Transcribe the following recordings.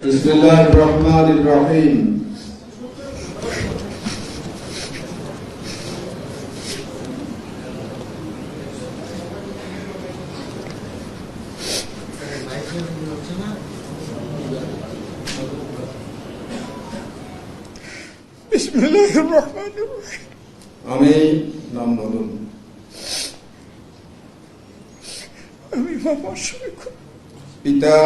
بسم الله الرحمن الرحيم بسم الله الرحمن الرحيم آمين نعم نعم آمين ما شاء الله পিতা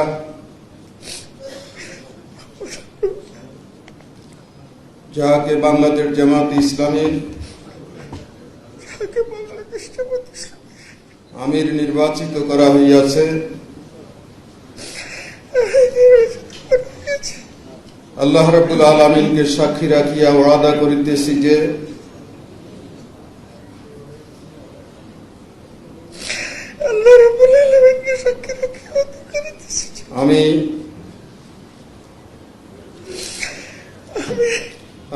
যাহাকে বাংলাদেশ জামাত ইসলামীর আমির নির্বাচিত করা হইয়াছে। আল্লাহ রাবুল আলমিনকে সাক্ষী রাখিয়া ওয়াদা করিতেছি যে আল্লাহ রাব্বুল আলামিনকে সাক্ষী রেখে কথা করিতেছি যে আমি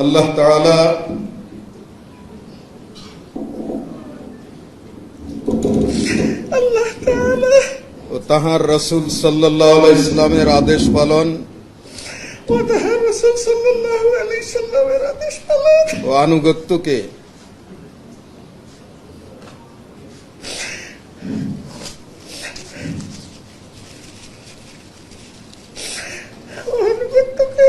আল্লাহ তালা ও তাহার রসুল সাল্লাহ ইসলামের আদেশ পালন। ও তাহার রসুল সাল্লাহ সাল্লামের আদেশ পালন। ও আনুগত্যকে ও আনুগত্যকে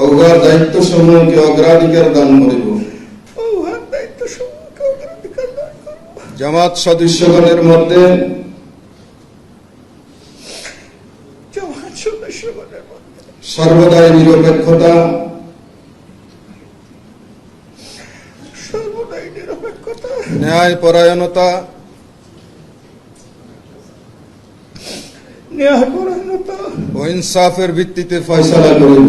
ও দায়িত্ব সমূহকে অগ্রাধিকার দান করিব। জামাত সদস্যগণের মধ্যে সর্বদাই নিরপেক্ষতা সর্বদাই নিরপেক্ষতা ন্যায় পরায়ণতা ও ইনসাফের ভিত্তিতে ফয়সালা করিব।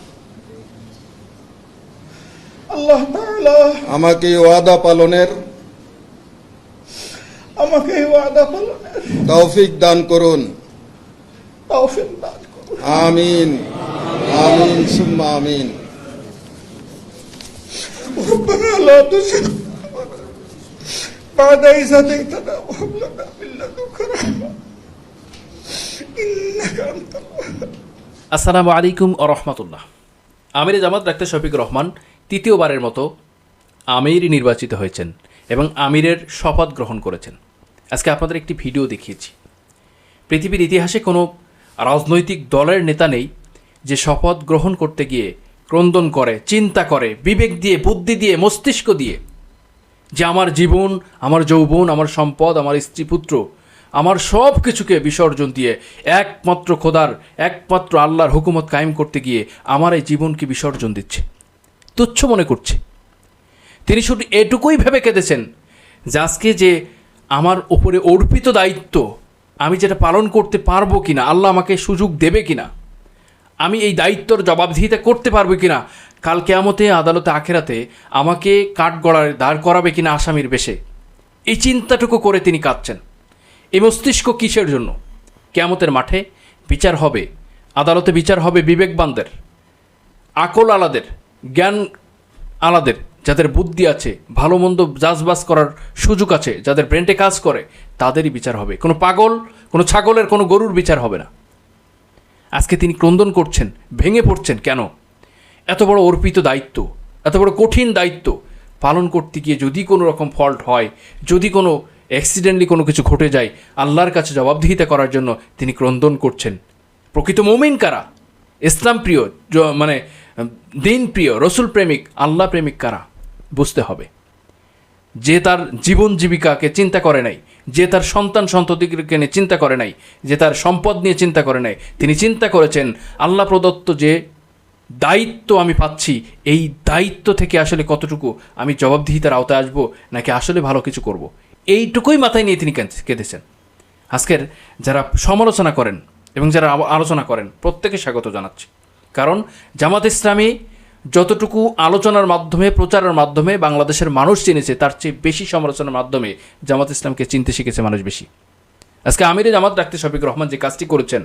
আল্লাহ তাআলা আমাকে এই ওয়াদা পালনের আমাকে এই ওয়াদা পালনের তৌফিক দান করুন তৌফিক দান করুন আমিন আমিন সুম্মা আমিন ربنا لا تزغ قلوبنا بعد إذ هديتنا وهب لنا من لدنك رحمة إنك أنت الوهاب আসসালামু আলাইকুম ও রহমতুল্লাহ আমির জামাত ডাক্তার শফিক রহমান তৃতীয়বারের মতো আমির নির্বাচিত হয়েছেন এবং আমিরের শপথ গ্রহণ করেছেন। আজকে আপনাদের একটি ভিডিও দেখিয়েছি। পৃথিবীর ইতিহাসে কোনো রাজনৈতিক দলের নেতা নেই যে শপথ গ্রহণ করতে গিয়ে ক্রন্দন করে, চিন্তা করে, বিবেক দিয়ে, বুদ্ধি দিয়ে, মস্তিষ্ক দিয়ে যে আমার জীবন, আমার যৌবন, আমার সম্পদ, আমার স্ত্রী, পুত্র, আমার সব কিছুকে বিসর্জন দিয়ে একমাত্র খোদার, একমাত্র আল্লাহর হুকুমত কায়েম করতে গিয়ে আমার এই জীবনকে বিসর্জন দিচ্ছে। তুচ্ছ মনে করছে। তিনি শুধু এটুকুই ভেবে কেঁদেছেন যে আজকে যে আমার ওপরে অর্পিত দায়িত্ব, আমি যেটা পালন করতে পারব কি না আল্লাহ আমাকে সুযোগ দেবে কিনা, আমি এই দায়িত্বর জবাবদিহিতা করতে পারব কিনা, কাল কেয়ামতে, আদালতে, আখেরাতে আমাকে কাঠগড়ায় দাঁড় করাবে কিনা আসামির বেশে। এই চিন্তাটুকু করে তিনি কাঁদছেন। এই মস্তিষ্ক কিসের জন্য? কেয়ামতের মাঠে বিচার হবে, আদালতে বিচার হবে বিবেকবানদের আকল আলাদের জ্ঞান আলাদের, যাদের বুদ্ধি আছে, ভালো মন্দ জাজবাজ করার সুযোগ আছে, যাদের ব্রেনটে কাজ করে, তাদেরই বিচার হবে। কোনো পাগল, কোনো ছাগলের, কোনো গরুর বিচার হবে না। আজকে তিনি ক্রন্দন করছেন, ভেঙে পড়ছেন কেন? এত বড় অর্পিত দায়িত্ব, এত বড় কঠিন দায়িত্ব পালন করতে গিয়ে যদি কোনো রকম ফল্ট হয়, যদি কোনো অ্যাক্সিডেন্টলি কোনো কিছু ঘটে যায়, আল্লাহর কাছে জবাবদিহিতা করার জন্য তিনি ক্রন্দন করছেন। প্রকৃত মমিন কারা? ইসলাম প্রিয় মানে দিন প্রিয় রসুল প্রেমিক, আল্লাহ প্রেমিক কারা? বুঝতে হবে। যে তার জীবন জীবিকাকে চিন্তা করে নাই, যে তার সন্তান সন্ততিকে নিয়ে চিন্তা করে নাই, যে তার সম্পদ নিয়ে চিন্তা করে নাই, তিনি চিন্তা করেছেন, আল্লাহ প্রদত্ত যে দায়িত্ব আমি পাচ্ছি, এই দায়িত্ব থেকে আসলে কতটুকু আমি জবাবদিহিতার আওতায় আসব, নাকি আসলে ভালো কিছু করব। এইটুকুই মাথায় নিয়ে তিনি কেঁদে- কেঁদেছেন। আজকের যারা সমালোচনা করেন এবং যারা আলোচনা করেন, প্রত্যেকে স্বাগত জানাচ্ছি। কারণ জামাত ইসলামী যতটুকু আলোচনার মাধ্যমে, প্রচারের মাধ্যমে বাংলাদেশের মানুষ চিনেছে, তার চেয়ে বেশি সমালোচনার মাধ্যমে জামাত ইসলামকে চিনতে শিখেছে মানুষ বেশি। আজকে আমিরে জামাত ডাক্তার শফিক রহমান যে কাজটি করেছেন,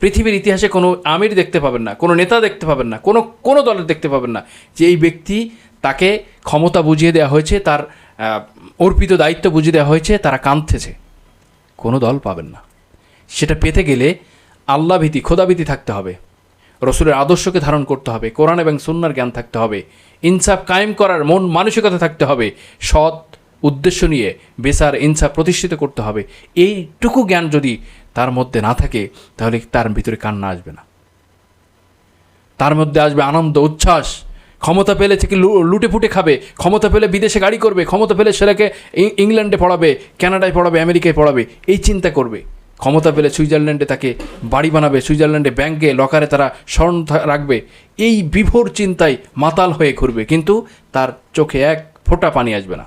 পৃথিবীর ইতিহাসে কোনো আমির দেখতে পাবেন না, কোনো নেতা দেখতে পাবেন না, কোনো কোনো দলের দেখতে পাবেন না, যে এই ব্যক্তি তাকে ক্ষমতা বুঝিয়ে দেওয়া হয়েছে, তার অর্পিত দায়িত্ব বুঝিয়ে দেওয়া হয়েছে, তারা কাঁদতেছে। কোনো দল পাবেন না। সেটা পেতে গেলে আল্লাভীতি খোদাভীতি থাকতে হবে। রসুলের আদর্শকে ধারণ করতে হবে, কোরআন এবং সুন্নার জ্ঞান থাকতে হবে, ইনসাফ কায়েম করার মন মানসিকতা থাকতে হবে, সৎ উদ্দেশ্য নিয়ে বেসার ইনসাফ প্রতিষ্ঠিত করতে হবে। এইটুকু জ্ঞান যদি তার মধ্যে না থাকে, তাহলে তার ভিতরে কান্না আসবে না। তার মধ্যে আসবে আনন্দ, উচ্ছ্বাস। ক্ষমতা পেলে থেকে লুটে ফুটে খাবে? ক্ষমতা পেলে বিদেশে গাড়ি করবে? ক্ষমতা পেলে ইং- ইংল্যান্ডে পড়াবে, কানাডায় পড়াবে, আমেরিকায় পড়াবে, এই চিন্তা করবে। ক্ষমতা পেলে সুইজারল্যান্ডে তাকে বাড়ি বানাবে, সুইজারল্যান্ডে ব্যাংকে, লকারে তারা স্মরণ রাখবে। এই বিভোর চিন্তায় মাতাল হয়ে ঘুরবে, কিন্তু তার চোখে এক ফোঁটা পানি আসবে না।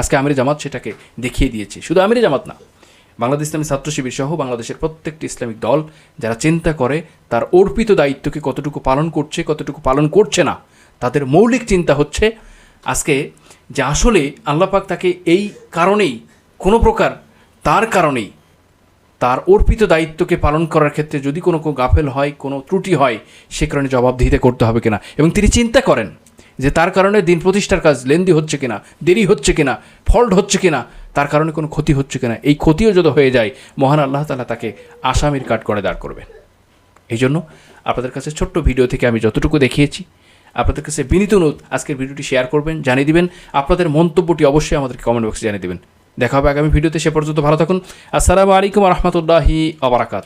আজকে আমির জামাত সেটাকে দেখিয়ে দিয়েছে। শুধু আমির জামাত না, বাংলাদেশ ইসলামী ছাত্র শিবির সহ বাংলাদেশের প্রত্যেকটি ইসলামিক দল যারা চিন্তা করে, তার অর্পিত দায়িত্বকে কতটুকু পালন করছে, কতটুকু পালন করছে না, তাদের মৌলিক চিন্তা হচ্ছে আজকে যে আসলে আল্লাপাক তাকে এই কারণেই, কোনো প্রকার তার কারণেই তার অর্পিত দায়িত্বকে পালন করার ক্ষেত্রে যদি কোনো গাফেল হয়, কোনো ত্রুটি হয়, সে কারণে জবাবদিহিতে করতে হবে কিনা? এবং তিনি চিন্তা করেন যে তার কারণে দিন প্রতিষ্ঠার কাজ লেন্দি হচ্ছে কিনা, দেরি হচ্ছে কিনা, ফল্ট হচ্ছে কিনা, তার কারণে কোনো ক্ষতি হচ্ছে কিনা, এই ক্ষতিও যদি হয়ে যায়, মহান আল্লাহ তালা তাকে আসামির কাঠ করে দাঁড় করবেন। এই জন্য আপনাদের কাছে ছোট্ট ভিডিও থেকে আমি যতটুকু দেখিয়েছি, আপনাদের কাছে বিনীত অনুরোধ, আজকের ভিডিওটি শেয়ার করবেন, জানিয়ে দিবেন। আপনাদের মন্তব্যটি অবশ্যই আমাদেরকে কমেন্ট বক্সে জানিয়ে দিবেন। দেখা হবে আগামী ভিডিওতে সে পর্যন্ত ভালো থাকুন। আসসালামু আলাইকুম রহমতুল্লাহি আবরাকাত